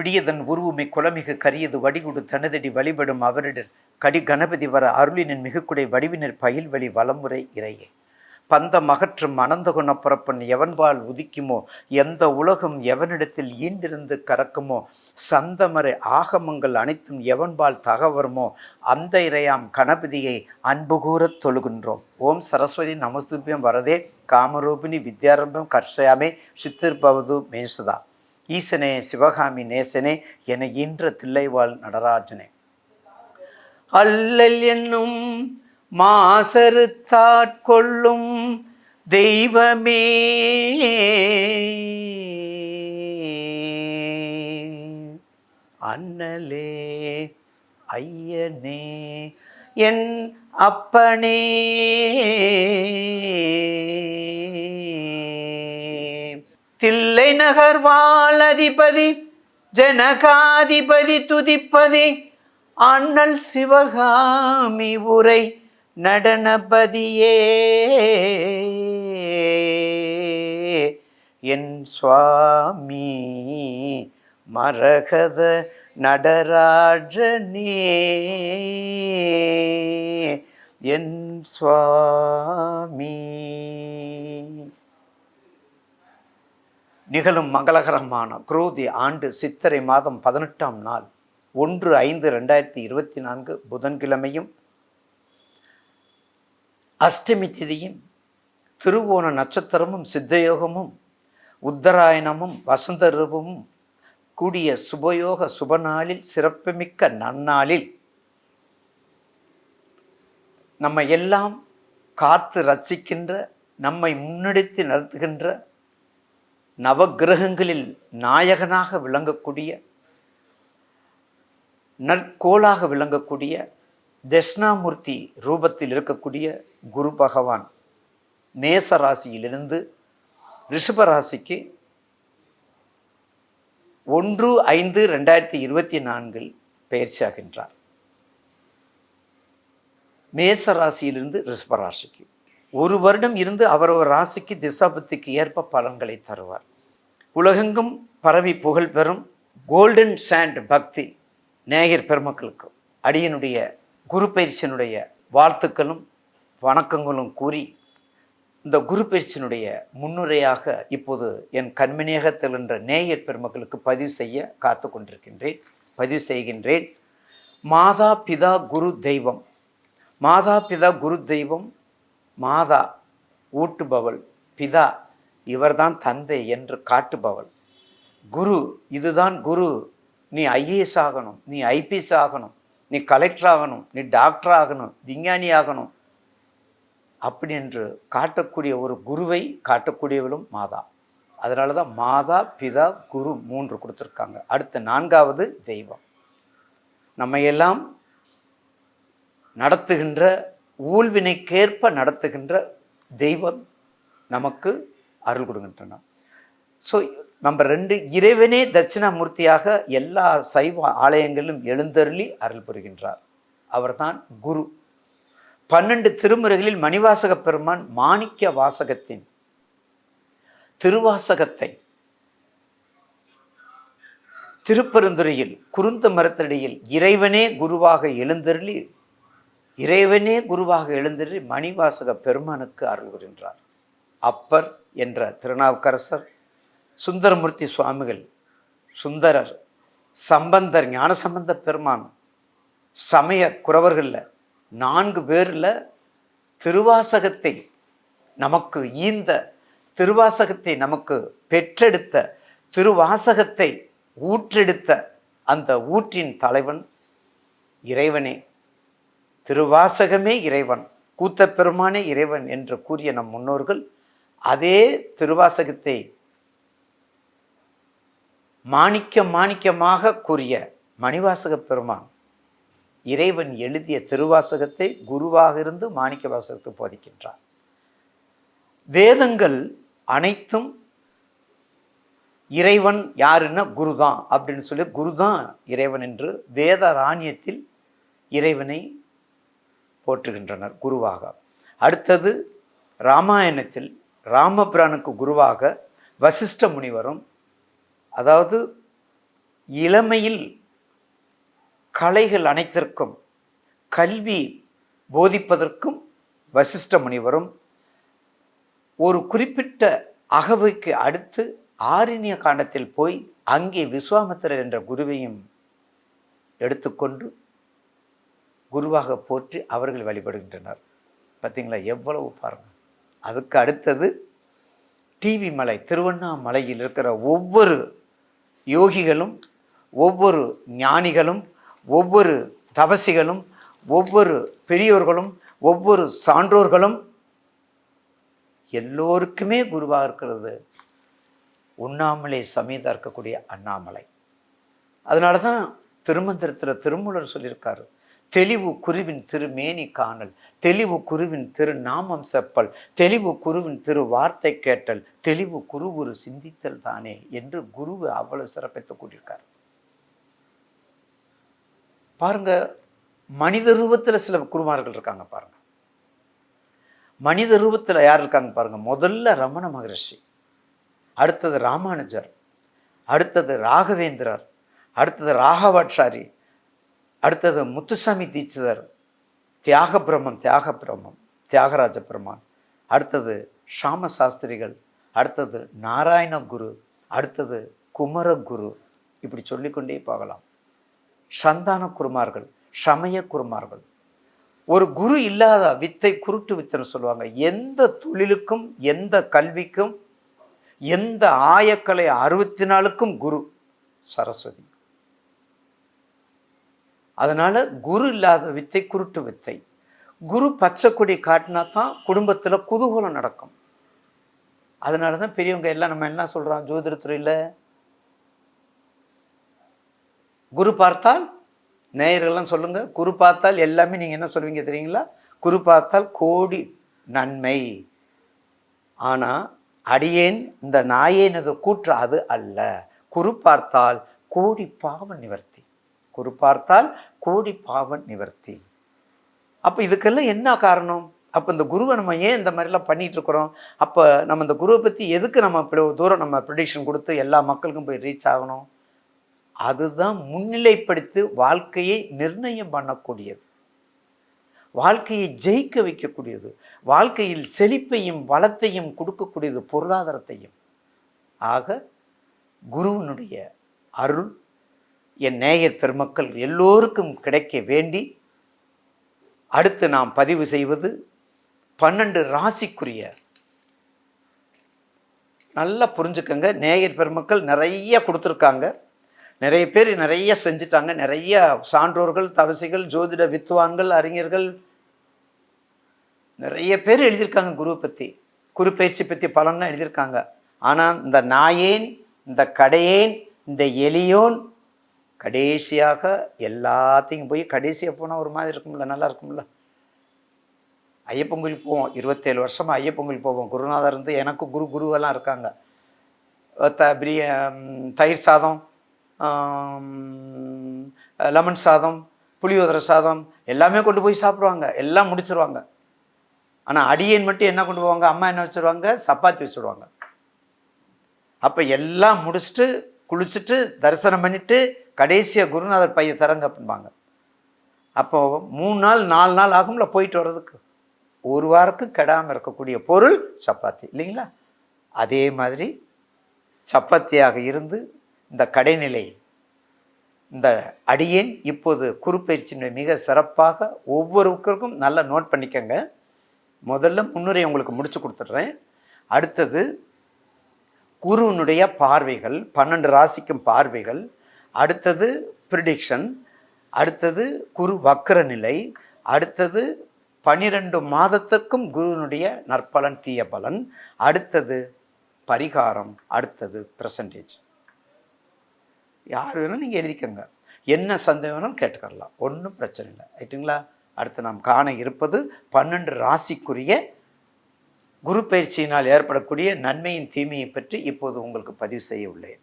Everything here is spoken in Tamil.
பிடியதன் உருவமை குலமிகு கரியது வடிகுடு தனதடி வழிபடும் அவரிடர் கடி கணபதி வர அருளினின் மிகுக்குடை வடிவினர் பயில்வழி வலமுறை இறையே. பந்த மகற்றும் அனந்த குணப்புறப்பன் எவன்பால் உதிக்குமோ? எந்த உலகம் எவனிடத்தில் ஈண்டிருந்து கறக்குமோ? சந்தமறை ஆகமங்கள் அனைத்தும் எவன்பால் தகவருமோ? அந்த இறையாம் கணபதியை அன்பு கூறத் தொழுகின்றோம். ஓம் சரஸ்வதி நமஸ்துபியம். வரதே காமரூபிணி வித்யாரம்பம். கர்ஷயாமே. சித்திர்பவது மேசுதா. ஈசனே சிவகாமி நேசனே என ஈன்ற தில்லைவாள் நடராஜனே. அல்லல் என்னும் மாசறுத்தாட்கொள்ளும் தெய்வமே. அண்ணலே ஐயனே என் அப்பனே. தில்லை நகர் வாழதிபதி ஜனகாதிபதி துதிப்பதி. அண்ணல் சிவகாமி உரை நடனபதியே. என் சுவாமி மரகத நடராஜனே. என் சுவாமி. நிகழும் மங்களகரமான குரோதி ஆண்டு சித்திரை மாதம் பதினெட்டாம் நாள் ஒன்று ஐந்து ரெண்டாயிரத்தி இருபத்தி நான்கு புதன்கிழமையும் அஷ்டமி திதியும் திருவோண நட்சத்திரமும் சித்தயோகமும் உத்தராயணமும் வசந்த ரூபமும் கூடிய சுபயோக சுபநாளில் சிறப்புமிக்க நன்னாளில் நம்ம எல்லாம் காத்து ரசிக்கின்ற நம்மை முன்னெடுத்து நடத்துகின்ற நவக்கிரகங்களில் நாயகனாக விளங்கக்கூடிய நற்கோளாக விளங்கக்கூடிய தட்சிணாமூர்த்தி ரூபத்தில் இருக்கக்கூடிய குரு பகவான் மேச ராசியிலிருந்து ரிஷபராசிக்கு ஒன்று ஐந்து ரெண்டாயிரத்தி இருபத்தி நான்கில் பயிற்சியாகின்றார் மேச ராசியிலிருந்து ரிஷபராசிக்கு. ஒரு வருடம் இருந்து அவரவர் ராசிக்கு திசாபத்திக்கு ஏற்ப பலன்களை தருவார். உலகெங்கும் பரவி புகழ் பெறும் கோல்டன் சாண்ட் பக்தி நேயர் பெருமக்களுக்கு அடியனுடைய குரு பயிற்சியினுடைய வாழ்த்துக்களும் வணக்கங்களும் கூறி இந்த குரு பயிற்சியினுடைய முன்னுரையாக இப்போது என் கண்மணியகத்தில் என்ற நேயர் பெருமக்களுக்கு பதிவு செய்ய காத்து கொண்டிருக்கின்றேன். பதிவு செய்கின்றேன். மாதா பிதா குரு தெய்வம். மாதா பிதா குரு தெய்வம் மாதா ஊட்டுபவள் பிதா இவர்தான் தந்தை என்று காட்டுபவள். குரு இதுதான் குரு. நீ ஐஏஎஸ் ஆகணும் நீ ஐபிஎஸ் ஆகணும் நீ கலெக்டர் ஆகணும் நீ டாக்டர் ஆகணும் விஞ்ஞானி ஆகணும் அப்படி என்று காட்டக்கூடிய ஒரு குருவை காட்டக்கூடியவளும் மாதா. அதனால தான் மாதா பிதா குரு மூன்று கொடுத்துருக்காங்க. அடுத்த நான்காவது தெய்வம். நம்மையெல்லாம் நடத்துகின்ற ஊழ்வினைக்கேற்ப நடத்துகின்ற தெய்வம் நமக்கு அருள் கொடுக்கின்றன ஸோ நம்ம ரெண்டு இறைவனே தட்சிணாமூர்த்தியாக எல்லா சைவ ஆலயங்களிலும் எழுந்தருளி அருள் புரிகின்றார். அவர்தான் குரு. பன்னெண்டு திருமுறைகளில் மணிவாசக பெருமான் மாணிக்க வாசகத்தின் திருவாசகத்தை திருப்பெருந்துறையில் குருந்த மரத்தடியில் இறைவனே குருவாக எழுந்தருளி இறைவனே குருவாக எழுந்தருளி மணிவாசக பெருமானுக்கு அருள் புரிகின்றார். அப்பர் என்ற திருநாவுக்கரசர். சுந்தரமூர்த்தி சுவாமிகள் சுந்தரர் சம்பந்தர் ஞானசம்பந்த பெருமான் சமய குறவர்களில் நான்கு பேரில் திருவாசகத்தை நமக்கு ஈந்த திருவாசகத்தை நமக்கு பெற்றெடுத்த திருவாசகத்தை ஊற்றெடுத்த அந்த ஊற்றின் தலைவன் இறைவனே. திருவாசகமே இறைவன் கூத்த பெருமானே இறைவன் என்று கூறிய நம் முன்னோர்கள் அதே திருவாசகத்தை மாணிக்க மாணிக்கமாக கூறிய மணிவாசக பெருமான் இறைவன் எழுதிய திருவாசகத்தை குருவாக இருந்து மாணிக்க வாசகத்தை போதிக்கின்றார். வேதங்கள் அனைத்தும் இறைவன் யாருன்னா குருதான் அப்படின்னு சொல்லி குருதான் இறைவன் என்று வேத ராணியத்தில் இறைவனை போற்றுகின்றனர் குருவாக. அடுத்தது ராமாயணத்தில் ராமபிரானுக்கு குருவாக வசிஷ்ட முனிவரும் அதாவது இளமையில் கலைகள் அனைத்திற்கும் கல்வி போதிப்பதற்கும் வசிஷ்ட முனிவரும். ஒரு குறிப்பிட்ட அகவைக்கு அடுத்து ஆரண்ய காண்டத்தில் போய் அங்கே விஸ்வாமித்திரர் என்ற குருவையும் எடுத்துக்கொண்டு குருவாக போற்றி அவர்கள் வழிபடுகின்றனர். பார்த்தீங்களா? எவ்வளவு பாருங்க. அதுக்கு அடுத்தது டிவி மலை திருவண்ணாமலையில் இருக்கிற ஒவ்வொரு யோகிகளும் ஒவ்வொரு ஞானிகளும் ஒவ்வொரு தபசிகளும் ஒவ்வொரு பெரியோர்களும் ஒவ்வொரு சான்றோர்களும் எல்லோருக்குமே குருவாக இருக்கிறது. உண்ணாமலை சமீதா இருக்கக்கூடிய அண்ணாமலை. அதனால தான் திருமந்திரத்தில் திருமூலர் சொல்லியிருக்காரு. தெளிவு குருவின் திருமேனி காணல் தெளிவு குருவின் திரு நாமம் செப்பல் தெளிவு குருவின் திரு வார்த்தை கேட்டல் தெளிவு குரு ஒரு சிந்தித்தல் தானே என்று குருவு அவ்வளவு சிறப்பித்து கூட்டியிருக்கார் பாருங்க மனித ரூபத்தில் சில குருமார்கள் இருக்காங்க பாருங்க. மனித ரூபத்தில் யார் இருக்காங்க பாருங்க? முதல்ல ரமண மகரிஷி அடுத்தது ராமானுஜர் அடுத்தது ராகவேந்திரர் அடுத்தது ராகவாச்சாரி அடுத்தது முத்துசாமி தீட்சிதர். தியாக பிரம்மம் தியாக பிரம்மம் தியாகராஜ பெருமான் அடுத்தது ஷாம சாஸ்திரிகள் அடுத்தது நாராயண குரு. அடுத்தது குமரகுரு. இப்படி சொல்லிக்கொண்டே போகலாம். சந்தான குருமார்கள் சமய குருமார்கள். ஒரு குரு இல்லாத வித்தை குருட்டு வித்தைன்னு சொல்லுவாங்க. எந்த தொழிலுக்கும் எந்த கல்விக்கும் எந்த ஆயக்கலை அறுபத்தி நாளுக்கும் குரு சரஸ்வதி. அதனால் குரு இல்லாத வித்தை குருட்டு வித்தை. குரு பச்சை கொடி காட்டினா தான் குடும்பத்தில் குதூகலம் நடக்கும். அதனால தான் பெரியவங்க எல்லாம் நம்ம என்ன சொல்கிறோம் ஜோதிடத்துறையில்? குரு பார்த்தால் நேயர்கள்லாம் சொல்லுங்கள் குரு பார்த்தால் எல்லாமே நீங்கள் என்ன சொல்லுவீங்க தெரியுங்களா? குரு பார்த்தால் கோடி நன்மை. ஆனால் அடியேன் இந்த நாயேனது கூற்று அது அல்ல. குரு பார்த்தால் கோடி பாவ நிவர்த்தி. குரு பார்த்தால் கோடி பாவ நிவர்த்தி. அப்போ இதுக்கெல்லாம் என்ன காரணம்? அப்போ இந்த குருவை நம்ம ஏன் இந்த மாதிரிலாம் பண்ணிகிட்டு இருக்கிறோம் அப்போ நம்ம இந்த குருவை பற்றி எதுக்கு நம்ம இவ்வளோ தூரம் நம்ம ப்ரிடிக்ஷன் கொடுத்து எல்லா மக்களுக்கும் போய் ரீச் ஆகணும்? அதுதான் முன்னிலைப்படுத்தி வாழ்க்கையை நிர்ணயம் பண்ணக்கூடியது. வாழ்க்கையை ஜெயிக்க வைக்கக்கூடியது. வாழ்க்கையில் செழிப்பையும் வளத்தையும் கொடுக்கக்கூடியது பொருளாதாரத்தையும். ஆக குருவினுடைய அருள் என் நேயர் பெருமக்கள் எல்லோருக்கும் கிடைக்க வேண்டி அடுத்து நாம் பதிவு செய்வது பன்னெண்டு ராசிக்குரிய நல்லா புரிஞ்சுக்கங்க. நேயர் பெருமக்கள் நிறைய கொடுத்துருக்காங்க. நிறைய பேர் நிறைய செஞ்சுட்டாங்க. நிறைய சான்றோர்கள் தவசிகள் ஜோதிட வித்துவான்கள் அறிஞர்கள் நிறைய பேர் எழுதியிருக்காங்க குருவை பற்றி குரு பயிற்சி பற்றி பலன்லாம் எழுதியிருக்காங்க. ஆனால் இந்த நாயேன் இந்த கடையேன் இந்த எலியோன் கடைசியாக எல்லாத்தையும் போய் கடைசியாக போனால் ஒரு மாதிரி இருக்கும்ல நல்லா இருக்கும்ல? ஐயப்பன் கோயில் போவோம். இருபத்தேழு வருஷமாக ஐயப்பன் கோயில் போவோம். குருநாதர் இருந்து எனக்கு குரு குருவெல்லாம் இருக்காங்க. த பிரிய தயிர் சாதம் லெமன் சாதம் புளியோதரை சாதம் எல்லாமே கொண்டு போய் சாப்பிடுவாங்க. எல்லாம் முடிச்சிருவாங்க. ஆனால் அடியேன் மட்டும் என்ன கொண்டு போவாங்க? அம்மா என்ன வச்சுருவாங்க? சப்பாத்தி வச்சுருவாங்க. அப்போ எல்லாம் முடிச்சுட்டு குளிச்சுட்டு தரிசனம் பண்ணிவிட்டு கடைசியாக குருநாதர் பையன் தரங்க அப்படிம்பாங்க. அப்போது மூணு நாள் நாலு நாள் ஆகும்ல போயிட்டு வர்றதுக்கு. ஒரு வாரத்துக்கு கெடாமல் இருக்கக்கூடிய பொருள் சப்பாத்தி இல்லைங்களா? அதே மாதிரி சப்பாத்தியாக இருந்து இந்த கடைநிலை இந்த அடியேன் இப்போது குறுப்பயிற்சியினுடைய மிக சிறப்பாக ஒவ்வொருவருக்கும் நல்லா நோட் பண்ணிக்கோங்க. முதல்ல முன்னுரை உங்களுக்கு முடிச்சு கொடுத்துட்றேன். அடுத்தது குருவினுடைய பார்வைகள் பன்னெண்டு ராசிக்கும் பார்வைகள் அடுத்தது ப்ரிடிக்ஷன் அடுத்தது குரு வக்கர நிலை அடுத்தது பனிரெண்டு மாதத்திற்கும் குருவினுடைய நற்பலன் தீய பலன் அடுத்தது பரிகாரம் அடுத்தது பிரசன்டேஜ் யார் வேணும் நீங்கள் எழுதிக்கங்க. என்ன சந்தேகம் வேணும் கேட்டுக்கரலாம் ஒன்றும் பிரச்சனை இல்லை. ரைட்டுங்களா அடுத்து நாம் காண இருப்பது பன்னெண்டு ராசிக்குரிய குரு பயிற்சியினால் ஏற்படக்கூடிய நன்மையின் தீமையை பற்றி இப்போது உங்களுக்கு பதிவு செய்ய உள்ளேன்.